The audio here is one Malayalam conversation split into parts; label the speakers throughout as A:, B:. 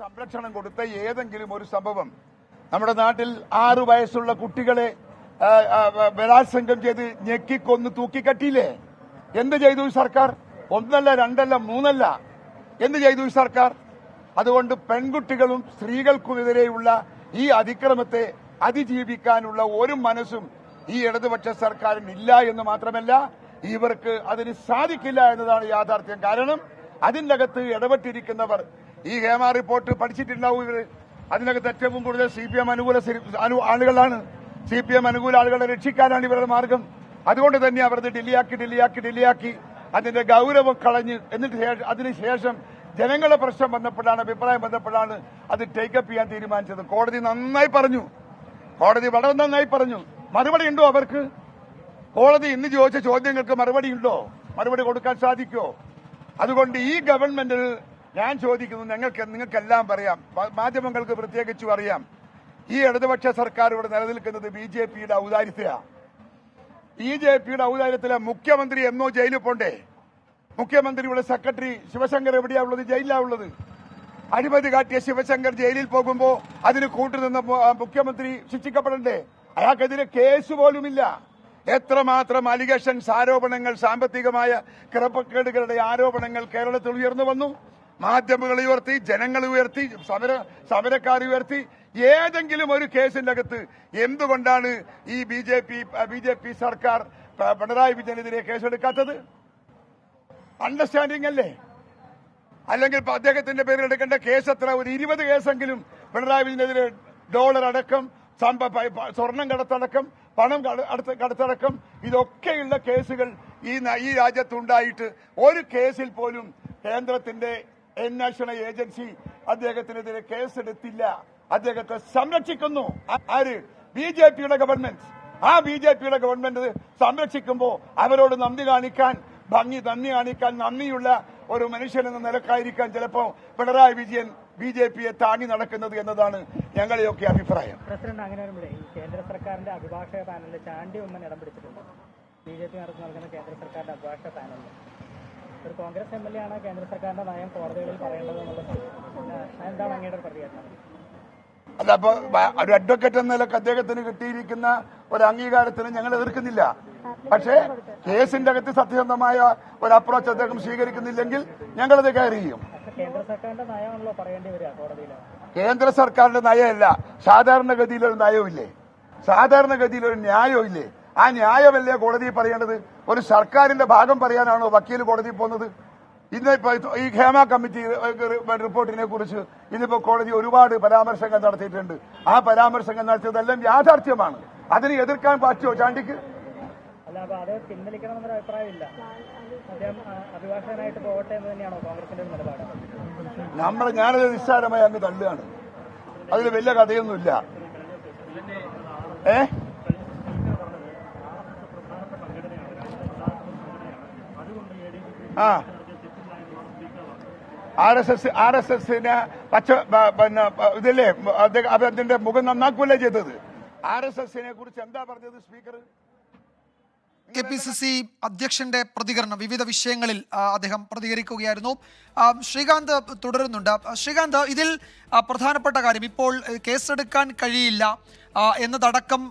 A: സംരക്ഷണം കൊടുത്ത ഏതെങ്കിലും ഒരു സംഭവം. നമ്മുടെ നാട്ടിൽ ആറു വയസ്സുള്ള കുട്ടികളെ ബലാത്സംഗം ചെയ്ത് ഞെക്കിക്കൊന്ന് തൂക്കിക്കട്ടിയില്ലേ? എന്ത് ചെയ്തു സർക്കാർ? ഒന്നല്ല രണ്ടല്ല മൂന്നല്ല. എന്ത് ചെയ്തു സർക്കാർ? അതുകൊണ്ട് പെൺകുട്ടികളും സ്ത്രീകൾക്കുമെതിരെയുള്ള ഈ അതിക്രമത്തെ അതിജീവിക്കാനുള്ള ഒരു മനസ്സും ഈ ഇടതുപക്ഷ സർക്കാരിന് ഇല്ല എന്ന് മാത്രമല്ല ഇവർക്ക് അതിന് സാധിക്കില്ല എന്നതാണ് യാഥാർത്ഥ്യം. കാരണം അതിനകത്ത് ഇടപെട്ടിരിക്കുന്നവർ ഈ ഹേമ റിപ്പോർട്ട് പഠിച്ചിട്ടുണ്ടാവും ഇവർ. അതിനകത്ത് ഏറ്റവും കൂടുതൽ സി പി എം അനുകൂല ആളുകളാണ്. സി പി എം അനുകൂല ആളുകളെ രക്ഷിക്കാനാണ് ഇവരുടെ മാർഗം. അതുകൊണ്ട് തന്നെ അവർ ഡില്ലിയാക്കി ഡില്ലിയാക്കി ഡില്ലിയാക്കി അതിന്റെ ഗൗരവം കളഞ്ഞ് എന്നിട്ട് ശേഷം അതിനുശേഷം ജനങ്ങളുടെ പ്രശ്നം ബന്ധപ്പെട്ടാണ് അഭിപ്രായം ബന്ധപ്പെട്ടാണ് അത് ടേക്കപ്പ് ചെയ്യാൻ തീരുമാനിച്ചത്. കോടതി നന്നായി പറഞ്ഞു. കോടതി വളരെ നന്നായി പറഞ്ഞു. മറുപടി ഉണ്ടോ അവർക്ക്? കോടതി ഇന്ന് ചോദിച്ച ചോദ്യങ്ങൾക്ക് മറുപടി ഉണ്ടോ? മറുപടി കൊടുക്കാൻ സാധിക്കോ അതുകൊണ്ട് ഈ ഗവൺമെന്റിൽ ഞാൻ ചോദിക്കുന്നു ഞങ്ങൾക്ക് നിങ്ങൾക്കെല്ലാം പറയാം. മാധ്യമങ്ങൾക്ക് പ്രത്യേകിച്ചും അറിയാം. ഈ ഇടതുപക്ഷ സർക്കാർ ഇവിടെ നിലനിൽക്കുന്നത് ബി ജെ പിയുടെ ഔദാര്യത്തിലാണ് ബി ജെ പിയുടെ ഔദാര്യത്തിലെ മുഖ്യമന്ത്രി എന്നോ ജയിലിൽ പോണ്ടേ? മുഖ്യമന്ത്രിയുടെ സെക്രട്ടറി ശിവശങ്കർ എവിടെയാ ഉള്ളത്? ജയിലിലാ ഉള്ളത്. അഴിമതി കാട്ടിയ ശിവശങ്കർ ജയിലിൽ പോകുമ്പോ അതിന് കൂട്ടുനിന്ന മുഖ്യമന്ത്രി ശിക്ഷിക്കപ്പെടണ്ടേ? അയാൾക്കെതിരെ കേസ് പോലുമില്ല. എത്രമാത്രം അലിഗേഷൻസ് ആരോപണങ്ങൾ സാമ്പത്തികമായ ക്രമക്കേടുകളുടെ ആരോപണങ്ങൾ കേരളത്തിൽ ഉയർന്നു വന്നു? മാധ്യമങ്ങൾ ഉയർത്തി ജനങ്ങൾ ഉയർത്തി സമര സമരക്കാർ ഉയർത്തി ഏതെങ്കിലും ഒരു കേസിന്റെ അകത്ത് എന്തുകൊണ്ടാണ് ഈ B J P B J P സർക്കാർ പിണറായി വിജയനെതിരെ കേസെടുക്കാത്തത്? അണ്ടർസ്റ്റാൻഡിംഗ് അല്ലേ? അല്ലെങ്കിൽ അദ്ദേഹത്തിന്റെ പേരിൽ എടുക്കേണ്ട കേസ് എത്ര ഒരു ഇരുപത് കേസെങ്കിലും പിണറായി വിജയനെതിരെ ഡോളർ അടക്കം സ്വർണം കടത്തടക്കം പണം കടത്തടക്കം ഇതൊക്കെയുള്ള കേസുകൾ ഈ ഈ രാജ്യത്തുണ്ടായിട്ട് ഒരു കേസിൽ പോലും കേന്ദ്രത്തിന്റെ അന്വേഷണ ഏജൻസി അദ്ദേഹത്തിനെതിരെ കേസെടുത്തില്ല. അദ്ദേഹത്തെ സംരക്ഷിക്കുന്നു. ആര്? ബി ജെ പിയുടെ ഗവൺമെന്റ് ആ ബി ജെ പിയുടെ ഗവൺമെന്റ് സംരക്ഷിക്കുമ്പോൾ അവരോട് നന്ദി കാണിക്കാൻ ഭംഗി നന്ദി കാണിക്കാൻ നന്ദിയുള്ള ഒരു മനുഷ്യൻ എന്ന നിലക്കായിരിക്കാൻ ചിലപ്പോ പിണറായി വിജയൻ ബി ജെ പിയെ താങ്ങി നടക്കുന്നത് എന്നതാണ് ഞങ്ങളെയൊക്കെ അഭിപ്രായം.
B: പ്രസിഡന്റ് അങ്ങനെ വരുമ്പോഴേ കേന്ദ്ര സർക്കാരിന്റെ അഭിഭാഷക പാനലിൽ ചാണ്ടി ഉമ്മൻ ഇടം പിടിച്ചിട്ടുണ്ട്. ബി ജെ പി നടത്തുന്ന കേന്ദ്ര സർക്കാരിന്റെ അഭിഭാഷക പാനലിൽ ഒരു കോൺഗ്രസ് എം എൽ എ ആണ് കേന്ദ്ര സർക്കാരിന്റെ നയം കോടതികളിൽ പറയേണ്ടത് എന്താണ് അങ്ങയുടെ പ്രതികരണം?
A: അല്ല അപ്പൊ ഒരു അഡ്വക്കേറ്റ് എന്ന നിലയ്ക്ക് അദ്ദേഹത്തിന് കിട്ടിയിരിക്കുന്ന ഒരു അംഗീകാരത്തിന് ഞങ്ങൾ എതിർക്കുന്നില്ല. പക്ഷേ കേസിന്റെ അകത്ത് സത്യസന്ധമായ ഒരു അപ്രോച്ച് അദ്ദേഹം സ്വീകരിക്കുന്നില്ലെങ്കിൽ ഞങ്ങളത് കയറി ചെയ്യും.
B: കേന്ദ്ര സർക്കാരിന്റെ
A: നയമല്ല സാധാരണഗതിയിലൊരു നയമില്ലേ സാധാരണഗതിയിലൊരു ന്യായമില്ലേ ആ ന്യായമല്ലേ കോടതി പറയേണ്ടത്? ഒരു സർക്കാരിന്റെ ഭാഗം പറയാനാണോ വക്കീൽ കോടതി പോകുന്നത്? ഇന്ന് ഇപ്പൊ ഈ ഖേമ കമ്മിറ്റി റിപ്പോർട്ടിനെ കുറിച്ച് ഇന്നിപ്പോ കോടതി ഒരുപാട് പരാമർശങ്ങൾ നടത്തിയിട്ടുണ്ട്. ആ പരാമർശങ്ങൾ നടത്തിയതെല്ലാം യാഥാർത്ഥ്യമാണ്. അതിനെ എതിർക്കാൻ പറ്റുമോ ചാണ്ടിക്ക്? നമ്മൾ ഞാനത് നിസ്സാരമായി അങ്ങ് തള്ളുകയാണ്. അതിൽ വലിയ കഥയൊന്നുമില്ല. ഏ? ആ. R S S R S എസിന് പച്ച പിന്നെ ഇതല്ലേ അതിന്റെ മുഖം നന്നാക്കുകയല്ലേ ചെയ്തത്? ആർ എസ് എസിനെ കുറിച്ച് എന്താ പറഞ്ഞത് speaker?
C: K P C C അധ്യക്ഷന്റെ പ്രതികരണം വിവിധ വിഷയങ്ങളിൽ അദ്ദേഹം പ്രതികരിക്കുകയായിരുന്നു. ശ്രീകാന്ത് തുടരുന്നുണ്ട്. ശ്രീകാന്ത് ഇതിൽ പ്രധാനപ്പെട്ട കാര്യം ഇപ്പോൾ കേസെടുക്കാൻ കഴിയില്ല എന്നതടക്കം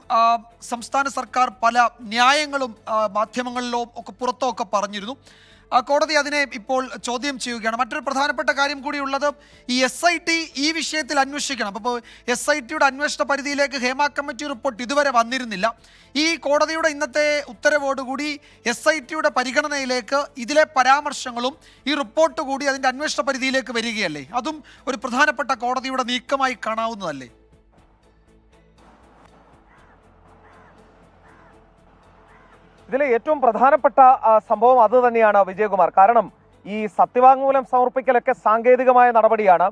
C: സംസ്ഥാന സർക്കാർ പല ന്യായങ്ങളും മാധ്യമങ്ങളിലോ ഒക്കെ പുറത്തോ ഒക്കെ പറഞ്ഞിരുന്നു. കോടതി അതിനെ ഇപ്പോൾ ചോദ്യം ചെയ്യുകയാണ്. മറ്റൊരു പ്രധാനപ്പെട്ട കാര്യം കൂടിയുള്ളത് ഈ എസ് ഐ ടി ഈ വിഷയത്തിൽ അന്വേഷിക്കണം. അപ്പോൾ എസ് ഐ ടിയുടെ അന്വേഷണ പരിധിയിലേക്ക് ഹേമ കമ്മിറ്റി റിപ്പോർട്ട് ഇതുവരെ വന്നിരുന്നില്ല. ഈ കോടതിയുടെ ഇന്നത്തെ ഉത്തരവോടുകൂടി എസ് ഐ ടിയുടെ പരിഗണനയിലേക്ക് ഇതിലെ പരാമർശങ്ങളും ഈ റിപ്പോർട്ട് കൂടി അതിന്റെ അന്വേഷണ പരിധിയിലേക്ക് വരികയല്ലേ? അതും ഒരു പ്രധാനപ്പെട്ട കോടതിയുടെ നീക്കമായി കാണാവുന്നതല്ലേ?
D: ഇതിലെ ഏറ്റവും പ്രധാനപ്പെട്ട സംഭവം അത് തന്നെയാണ് വിജയകുമാർ. കാരണം ഈ സത്യവാങ്മൂലം സമർപ്പിക്കലൊക്കെ സാങ്കേതികമായ നടപടിയാണ്.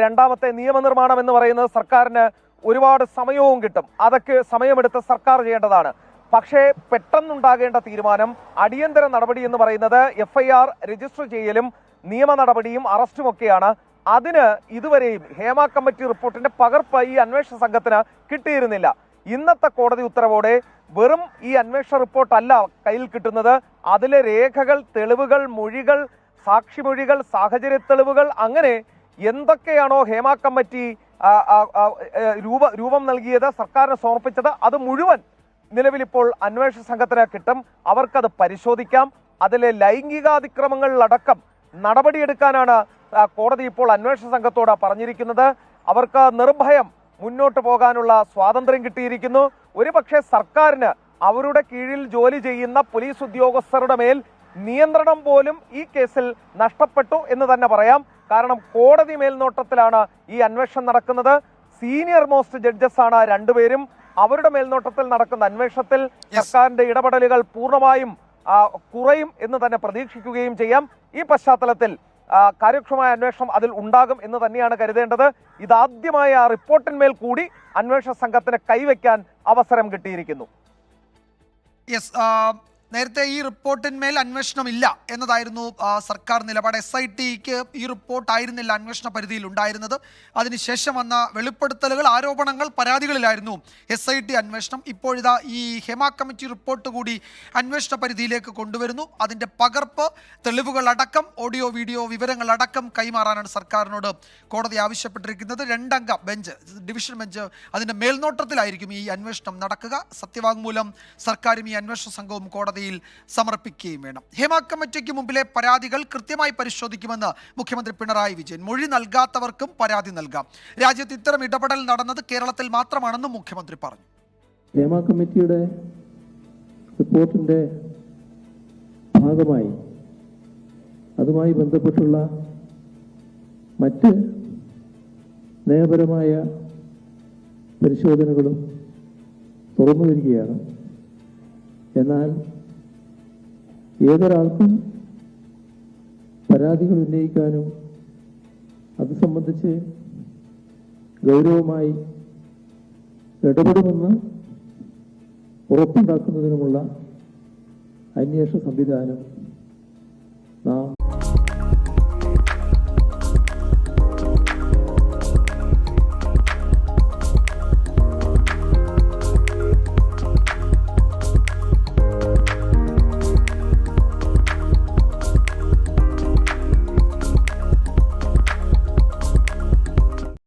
D: രണ്ടാമത്തെ നിയമനിർമ്മാണം എന്ന് പറയുന്നത് സർക്കാരിന് ഒരുപാട് സമയവും കിട്ടും. അതൊക്കെ സമയമെടുത്ത് സർക്കാർ ചെയ്യേണ്ടതാണ്. പക്ഷേ പെട്ടെന്നുണ്ടാകേണ്ട തീരുമാനം അടിയന്തര നടപടി എന്ന് പറയുന്നത് എഫ് ഐ ആർ രജിസ്റ്റർ ചെയ്യലും നിയമ നടപടിയും അറസ്റ്റുമൊക്കെയാണ്. അതിന് ഇതുവരെയും ഹേമ കമ്മിറ്റി റിപ്പോർട്ടിന്റെ പകർപ്പ് ഈ അന്വേഷണ സംഘത്തിന് കിട്ടിയിരുന്നില്ല. ഇന്നത്തെ കോടതി ഉത്തരവോടെ വെറും ഈ അന്വേഷണ റിപ്പോർട്ടല്ല കയ്യിൽ കിട്ടുന്നത്. അതിലെ രേഖകൾ തെളിവുകൾ മൊഴികൾ സാക്ഷിമൊഴികൾ സാഹചര്യ തെളിവുകൾ അങ്ങനെ എന്തൊക്കെയാണോ ഹേമ കമ്മിറ്റി രൂപ രൂപം നൽകിയത് സർക്കാരിന് സമർപ്പിച്ചത് അത് മുഴുവൻ നിലവിൽ ഇപ്പോൾ അന്വേഷണ സംഘത്തിന് കിട്ടും. അവർക്കത് പരിശോധിക്കാം. അതിലെ ലൈംഗികാതിക്രമങ്ങളിലടക്കം നടപടിയെടുക്കാനാണ് കോടതി ഇപ്പോൾ അന്വേഷണ സംഘത്തോട് പറഞ്ഞിരിക്കുന്നത്. അവർക്ക് നിർഭയം മുന്നോട്ട് പോകാനുള്ള സ്വാതന്ത്ര്യം കിട്ടിയിരിക്കുന്നു. ഒരുപക്ഷെ സർക്കാരിന് അവരുടെ കീഴിൽ ജോലി ചെയ്യുന്ന പോലീസ് ഉദ്യോഗസ്ഥരുടെ മേൽ നിയന്ത്രണം പോലും ഈ കേസിൽ നഷ്ടപ്പെട്ടു എന്ന് തന്നെ പറയാം. കാരണം കോടതി മേൽനോട്ടത്തിലാണ് ഈ അന്വേഷണം നടക്കുന്നത്. സീനിയർ മോസ്റ്റ് ജഡ്ജസ് ആണ് രണ്ടുപേരും. അവരുടെ മേൽനോട്ടത്തിൽ നടക്കുന്ന അന്വേഷണത്തിൽ സർക്കാരിന്റെ ഇടപെടലുകൾ പൂർണമായും കുറയും എന്ന് തന്നെ പ്രതീക്ഷിക്കുകയും ചെയ്യാം. ഈ പശ്ചാത്തലത്തിൽ കാര്യക്ഷമമായ അന്വേഷണം അതിൽ ഉണ്ടാകും എന്ന് തന്നെയാണ് കരുതേണ്ടത്. ഇതാദ്യമായ ആ റിപ്പോർട്ടിന്മേൽ കൂടി അന്വേഷണ സംഘത്തിന് കൈവയ്ക്കാൻ അവസരം കിട്ടിയിരിക്കുന്നു.
C: യെസ് നേരത്തെ ഈ റിപ്പോർട്ടിന്മേൽ അന്വേഷണമില്ല എന്നതായിരുന്നു സർക്കാർ നിലപാട്. എസ് ഐ ടിക്ക് ഈ റിപ്പോർട്ട് ആയിരുന്നില്ല അന്വേഷണ പരിധിയിൽ ഉണ്ടായിരുന്നത്. അതിനുശേഷം വന്ന വെളിപ്പെടുത്തലുകൾ ആരോപണങ്ങൾ പരാതികളിലായിരുന്നു എസ് ഐ ടി അന്വേഷണം. ഇപ്പോഴിതാ ഈ ഹെമ കമ്മിറ്റി റിപ്പോർട്ട് കൂടി അന്വേഷണ പരിധിയിലേക്ക് കൊണ്ടുവരുന്നു. അതിന്റെ പകർപ്പ് തെളിവുകളടക്കം ഓഡിയോ വീഡിയോ വിവരങ്ങളടക്കം കൈമാറാനാണ് സർക്കാരിനോട് കോടതി ആവശ്യപ്പെട്ടിരിക്കുന്നത്. രണ്ടംഗ ബെഞ്ച് ഡിവിഷൻ ബെഞ്ച് അതിന്റെ മേൽനോട്ടത്തിലായിരിക്കും ഈ അന്വേഷണം നടക്കുക. സത്യവാങ്മൂലം സർക്കാരും ഈ അന്വേഷണ സംഘവും കോടതിയിൽ സമർപ്പിക്കുകയും വേണം. ഹേമ കമ്മിറ്റിക്ക് മുമ്പിലെ പരാതികൾ കൃത്യമായി പരിശോധിക്കുമെന്ന് മുഖ്യമന്ത്രി പിണറായി വിജയൻ. മൊഴി നൽകാത്തവർക്കും പരാതി നൽകാം. രാജ്യത്ത് ഇത്തരം ഇടപെടൽ നടന്നത് കേരളത്തിൽ മാത്രമാണെന്നും മുഖ്യമന്ത്രി പറഞ്ഞു.
E: ഹേമ കമ്മിറ്റിയുടെ റിപ്പോർട്ടിന്റെ ഭാഗമായി അതുമായി ബന്ധപ്പെട്ടുള്ള മറ്റ് നയപരമായ പരിശോധനകളും തുറന്നു വരികയാണ്. എന്നാൽ ഏതൊരാൾക്കും പരാതികൾ ഉന്നയിക്കാനും അത് സംബന്ധിച്ച് ഗൗരവമായി ഇടപെടുമെന്ന് ഉറപ്പുണ്ടാക്കുന്നതിനുമുള്ള അന്വേഷണ സംവിധാനം നാം